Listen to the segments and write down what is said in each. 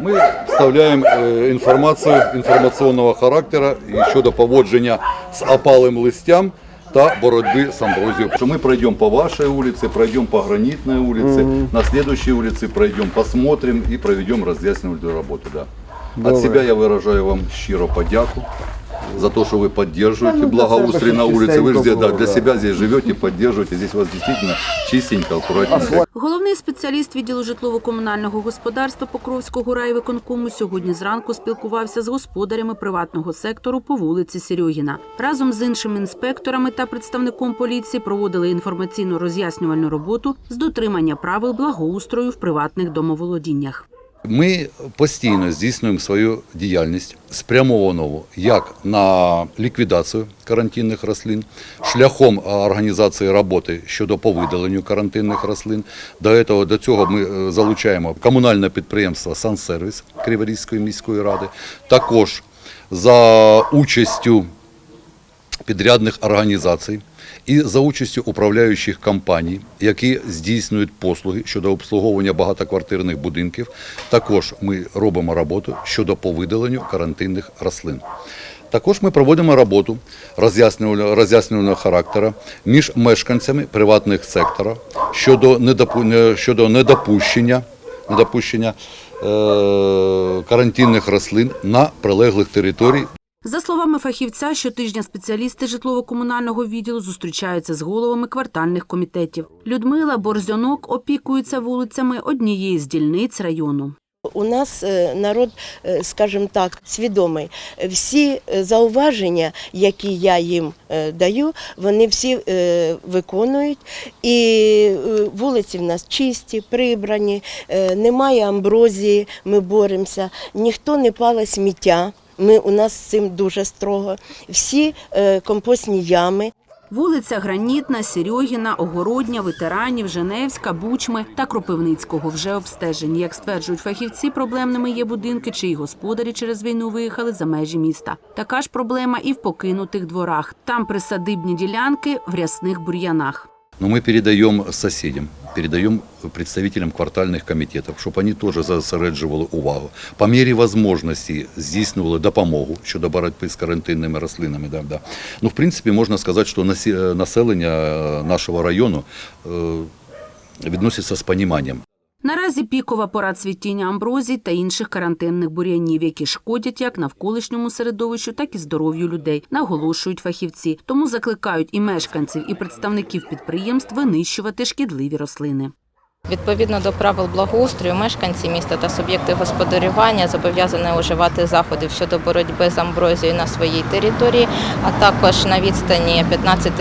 Ми вставляємо е, інформацію інформаційного характеру щодо поводження з опалим листям та боротьби з амброзією. Що Ми пройдемо по вашій вулиці, пройдемо по гранітній вулиці, на слідчій вулиці пройдемо, посмотрим і проведемо роз'яснювальну роботу. Да. От себе я виражаю вам щиро подяку за то, что вы поддерживаете Ну, для благоустрой себя на улице. Вы же здесь, да, было, для да. себя здесь живете, поддерживаете. Здесь у вас действительно чистенько, аккуратненько. Головний спеціаліст відділу житлово-комунального господарства Покровського райвиконкому сьогодні зранку спілкувався з господарями приватного сектору по вулиці Серьогіна. Разом з іншими інспекторами та представником поліції проводили інформаційно роз'яснювальну роботу з дотримання правил благоустрою в приватних домоволодіннях. Ми постійно здійснюємо свою діяльність спрямовану як на ліквідацію карантинних рослин, шляхом організації роботи щодо повидаленню карантинних рослин. До цього, до цього ми е, залучаємо комунальне підприємство «Сансервіс» Криворізької міської ради, також за участю підрядних організацій і за участю управляючих компаній, які здійснюють послуги щодо обслуговування багатоквартирних будинків. Також ми робимо роботу щодо повидаленню карантинних рослин. Також ми проводимо роботу роз'яснювального характеру між мешканцями приватних секторів щодо, щодо недопущення, недопущення е- карантинних рослин на прилеглих територіях За словами фахівця, щотижня спеціалісти житлово-комунального відділу зустрічаються з головами квартальних комітетів. Людмила Борзьонок опікується вулицями однієї з дільниць району. У нас е, народ, е, скажімо так, свідомий. Всі е, зауваження, які я їм даю, вони всі виконують. І вулиці в нас чисті, прибрані, немає амброзії, ми боремося, ніхто не пале сміття. Ми у нас з цим дуже строго. Всі е, компостні ями. Вулиця Гранітна, Серьогіна, Огородня, Ветеранів, Женевська, Бучми та Кропивницького вже обстежені. Як стверджують фахівці, проблемними є будинки, чиї господарі через війну виїхали за межі міста. Така ж проблема і в покинутих дворах. Там присадибні ділянки в рясних бур'янах. Но мы передаем соседям, передаем представителям квартальних комітетів, щоб вони теж зосереджували увагу. По мірі можливості здійснювали допомогу щодо боротьби з карантинними рослинами. Да, да. Ну, в принципі, можна сказати, що населення е, нашого району е, відноситься з поніманням. Наразі пікова пора цвітіння амброзій та інших карантинних бур'янів, які шкодять як навколишньому середовищу, так і здоров'ю людей, наголошують фахівці. Тому закликають і мешканців, і представників підприємств винищувати шкідливі рослини. Відповідно до правил благоустрою, мешканці міста та суб'єкти господарювання зобов'язані вживати заходів щодо боротьби з амброзією на своїй території, а також на відстані 15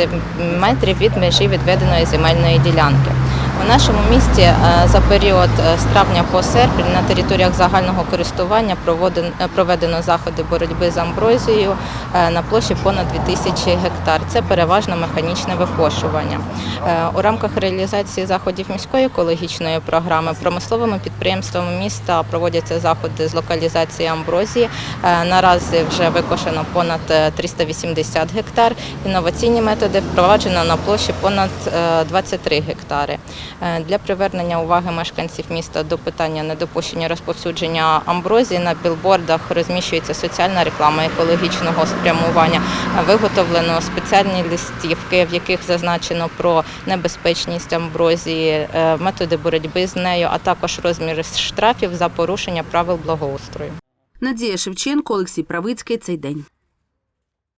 метрів від межі відведеної земельної ділянки. У нашому місті е, за період е, з травня по серпень на територіях загального користування е, проведено заходи боротьби з амброзією на площі понад 2000 гектар. Це переважно механічне викошування. У рамках реалізації заходів міської екологічної програми промисловими підприємствами міста проводяться заходи з локалізації амброзії. Наразі вже викошено понад е, 380 гектар. Інноваційні методи впроваджено на площі понад е, 23 гектари. Е, Для привернення уваги мешканців міста до питання недопущення розповсюдження амброзії на білбордах розміщується соціальна реклама екологічного спрямування. Е, Виготовлено спеціальні листівки, в яких зазначено про небезпечність амброзії, е, методи боротьби з нею, а також розміри штрафів за порушення правил благоустрою. Надія Шевченко, Олексій Правицький. Цей день.